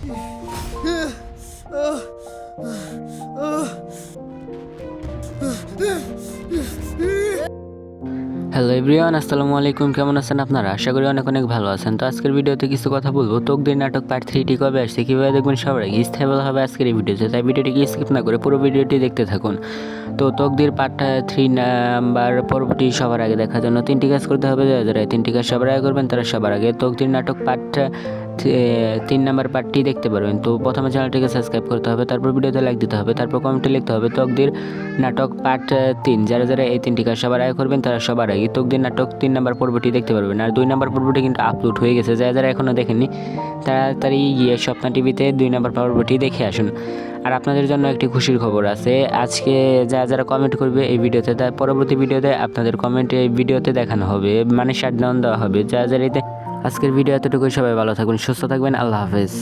Hello everyone আসসালামু আলাইকুম। কেমন আছেন আপনারা? আশা করি অনেক অনেক ভালো আছেন। তো আজকের ভিডিওতে কিছু কথা বলব। তকদির নাটক পার্ট থ্রিটি কবে আসছে কীভাবে দেখবেন সবার আগে স্থায়ী হবে আজকের এই ভিডিওতে। তাই ভিডিওটিকে স্কিপ না করে পুরো ভিডিওটি দেখতে থাকুন। তো তকদির পার্ট থ্রি নাম্বার পরবর্তী সবার আগে দেখার জন্য তিনটি কাজ করতে হবে। যারা তিনটি কাজ সবার আগে করবেন, তারা সবার আগে তকদির নাটক পার্ট তিন নাম্বার পার্টটি দেখতে পারবেন। তো প্রথমে চ্যানেলটিকে সাবস্ক্রাইব করতে হবে, তারপর ভিডিওতে লাইক দিতে হবে, তারপর কমেন্টে লিখতে হবে, তকদির নাটক পার্ট তিন। যারা যারা এই তিনটি কাজ সবার আগে করবেন, তারা সবার আগে তকদির নাটক তিন নাম্বার পর্বটি দেখতে পারবেন। আর দুই নাম্বার পর্বটি কিন্তু আপলোড হয়ে গেছে, যারা যারা এখনও দেখেননি, তাড়াতাড়ি গিয়ে স্বপ্ন টিভিতে দুই নাম্বার পর্বটি দেখে আসুন। আর আপনাদের জন্য একটি খুশির খবর আছে, আজকে যারা যারা কমেন্ট করবে এই ভিডিওতে তার পরবর্তী ভিডিওতে আপনাদের কমেন্ট এই ভিডিওতে দেখানো হবে মানে শাটডাউন দেওয়া হবে। যারা যারা আজকের ভিডিও এতটুকুই। সবাই ভালো থাকুন সুস্থ থাকবেন। আল্লাহ হাফেজ।